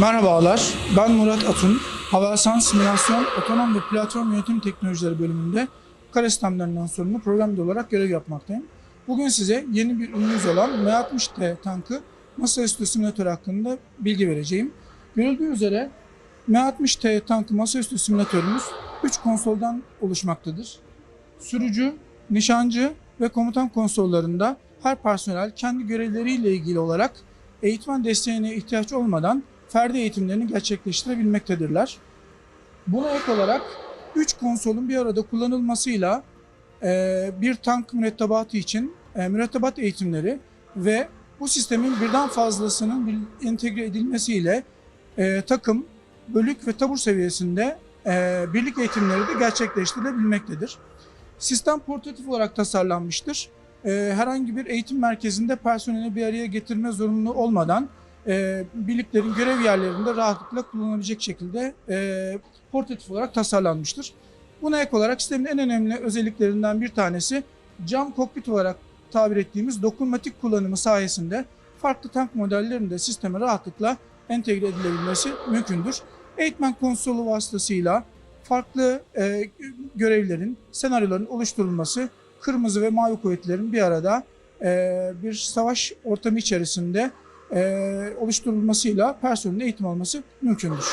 Merhabalar, ben Murat Atun. Havelsan Simülasyon, Otonom ve Platform Yönetim Teknolojileri bölümünde kare sistemlerinden sorumlu program olarak görev yapmaktayım. Bugün size yeni bir ürünümüz olan M60T tankı masaüstü simülatör hakkında bilgi vereceğim. Görüldüğü üzere M60T tankı masaüstü simülatörümüz 3 konsoldan oluşmaktadır. Sürücü, nişancı ve komutan konsollarında her personel kendi görevleriyle ilgili olarak eğitmen desteğine ihtiyaç olmadan ferdi eğitimlerini gerçekleştirebilmektedirler. Buna ek olarak 3 konsolun bir arada kullanılmasıyla e, bir tank mürettebatı için e, mürettebat eğitimleri ve bu sistemin birden fazlasının entegre edilmesiyle e, takım, bölük ve tabur seviyesinde birlik eğitimleri de gerçekleştirilebilmektedir. Sistem portatif olarak tasarlanmıştır. Herhangi bir eğitim merkezinde personeli bir araya getirme zorunlu olmadan e, birliklerin görev yerlerinde rahatlıkla kullanabilecek şekilde e, portatif olarak tasarlanmıştır. Buna ek olarak sistemin en önemli özelliklerinden bir tanesi cam kokpit olarak tabir ettiğimiz dokunmatik kullanımı sayesinde farklı tank modellerinde sisteme rahatlıkla entegre edilebilmesi mümkündür. Eğitmen konsolu vasıtasıyla farklı e, görevlerin, senaryoların oluşturulması, kırmızı ve mavi kuvvetlerin bir arada e, bir savaş ortamı içerisinde oluşturulmasıyla personelin eğitim alması mümkündür.